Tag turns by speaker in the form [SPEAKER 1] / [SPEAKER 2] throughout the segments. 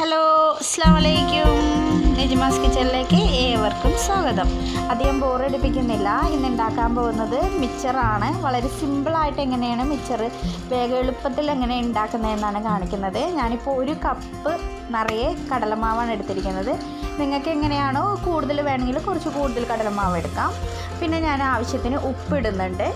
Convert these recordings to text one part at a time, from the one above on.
[SPEAKER 1] Hello അസ്സാം വലൈക്കും നെജ്മാസ് കിച്ചണിലേക്ക് ഏവർക്കും സ്വാഗതം. അധികം ബോറടിപ്പിക്കുന്നില്ല ഇന്ന് ഉണ്ടാക്കാൻ പോകുന്നത് മിച്ചറാണ് വളരെ സിമ്പിളായിട്ട് എങ്ങനെയാണ് മിച്ചർ വേഗം എളുപ്പത്തിൽ എങ്ങനെ ഉണ്ടാക്കുന്നതെന്നാണ് കാണിക്കുന്നത്. ഞാനിപ്പോൾ ഒരു കപ്പ് നിറയെ കടലമാവാണ് എടുത്തിരിക്കുന്നത്. നിങ്ങൾക്ക് എങ്ങനെയാണോ കൂടുതൽ വേണമെങ്കിൽ കുറച്ച് കൂടുതൽ കടലമാവ് എടുക്കാം. പിന്നെ ഞാൻ ആവശ്യത്തിന് ഉപ്പിടുന്നുണ്ട്.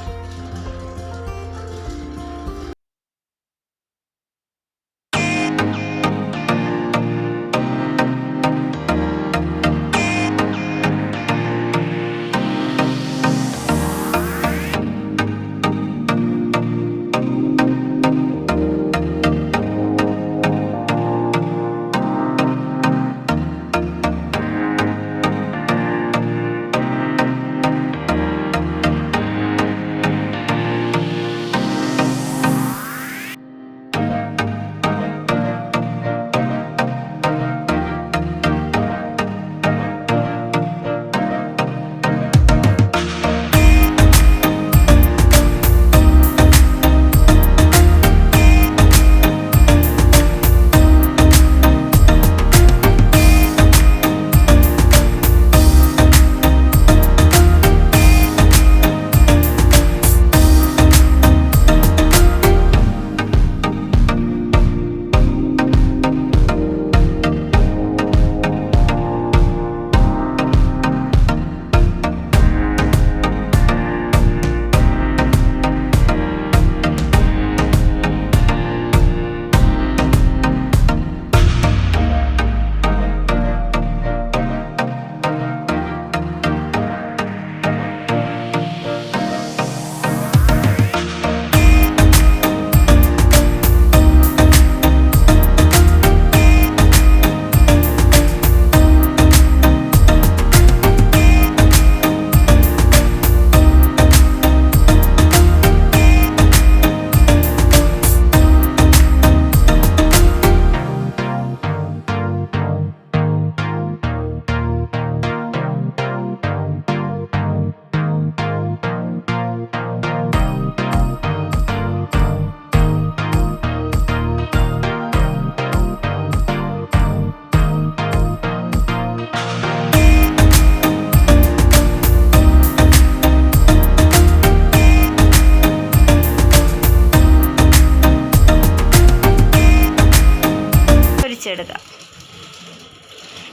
[SPEAKER 1] പൊരിച്ചെടുക്കാം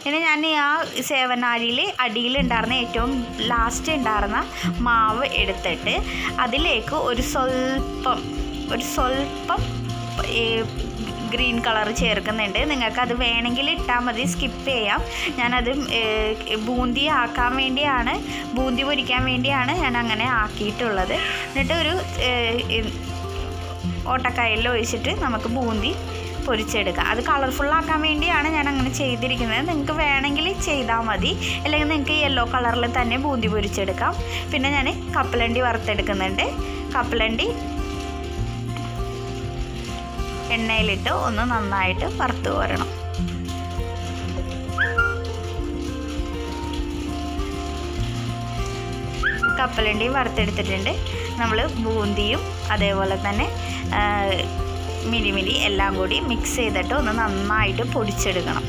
[SPEAKER 1] ഇനി ഞാൻ ആ സേവനാഴിയിൽ അടിയിലുണ്ടായിരുന്ന ഏറ്റവും ലാസ്റ്റ് ഉണ്ടായിരുന്ന മാവ് എടുത്തിട്ട് അതിലേക്ക് ഒരു സ്വല്പം ഒരു സ്വല്പം ഈ ഗ്രീൻ കളർ ചേർക്കുന്നുണ്ട്. നിങ്ങൾക്ക് അത് വേണമെങ്കിൽ ഇട്ടാൽ മതി. സ്കിപ്പ് ചെയ്യാം. ഞാനത് ബൂന്തി ആക്കാൻ വേണ്ടിയാണ് ബൂന്തി പൊരിക്കാൻ വേണ്ടിയാണ് ഞാൻ അങ്ങനെ ആക്കിയിട്ടുള്ളത്. എന്നിട്ട് ഒരു ഓട്ടക്കായലിൽ ഒഴിച്ചിട്ട് നമുക്ക് ബൂന്തി പൊരിച്ചെടുക്കാം. അത് കളർഫുള്ളാക്കാൻ വേണ്ടിയാണ് ഞാൻ അങ്ങനെ ചെയ്തിരിക്കുന്നത്. നിങ്ങൾക്ക് വേണമെങ്കിൽ ചെയ്താൽ മതി. അല്ലെങ്കിൽ നിങ്ങൾക്ക് യെല്ലോ കളറിൽ തന്നെ ബൂന്തി പൊരിച്ചെടുക്കാം. പിന്നെ ഞാൻ കപ്പലണ്ടി വറുത്തെടുക്കുന്നുണ്ട്. കപ്പലണ്ടി എണ്ണയിലിട്ട് ഒന്ന് നന്നായിട്ട് വറുത്ത് കോരണം. കപ്പലണ്ടിയും വറുത്തെടുത്തിട്ടുണ്ട്. നമ്മൾ ബൂന്തിയും അതേപോലെ തന്നെ മിരിമിരി എല്ലാം കൂടി മിക്സ് ചെയ്തിട്ട് ഒന്ന് നന്നായിട്ട് പൊടിച്ചെടുക്കണം.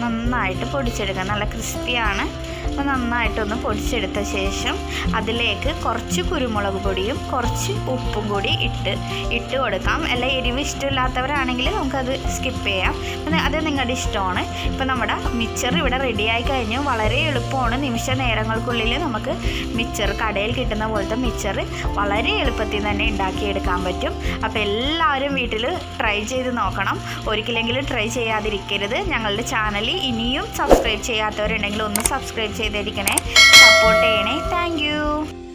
[SPEAKER 1] നന്നായിട്ട് പൊടിച്ചെടുക്കണം. നല്ല ക്രിസ്പിയാണ് അപ്പോൾ നന്നായിട്ടൊന്ന് പൊടിച്ചെടുത്ത ശേഷം അതിലേക്ക് കുറച്ച് കുരുമുളക് പൊടിയും കുറച്ച് ഉപ്പും കൂടി ഇട്ട് ഇട്ട് കൊടുക്കാം. അല്ല എരിവ് ഇഷ്ടമില്ലാത്തവരാണെങ്കിൽ നമുക്കത് സ്കിപ്പ് ചെയ്യാം. അത് നിങ്ങളുടെ ഇഷ്ടമാണ്. ഇപ്പോൾ നമ്മുടെ മിച്ചർ ഇവിടെ റെഡിയായി കഴിഞ്ഞു. വളരെ എളുപ്പമാണ്. നിമിഷ നേരങ്ങൾക്കുള്ളിൽ നമുക്ക് മിച്ചർ കടയിൽ കിട്ടുന്ന പോലത്തെ മിച്ചർ വളരെ എളുപ്പത്തിൽ തന്നെ ഉണ്ടാക്കിയെടുക്കാൻ പറ്റും. അപ്പോൾ എല്ലാവരും വീട്ടിൽ ട്രൈ ചെയ്ത് നോക്കണം. ഒരിക്കലെങ്കിലും ട്രൈ ചെയ്യാതിരിക്കരുത്. ഞങ്ങളുടെ ചാനൽ ഇനിയും സബ്സ്ക്രൈബ് ചെയ്യാത്തവരുണ്ടെങ്കിൽ ഒന്ന് സബ്സ്ക്രൈബ് ചെയ്തിരിക്കണേ. സപ്പോർട്ട് ചെയ്യണേ. താങ്ക്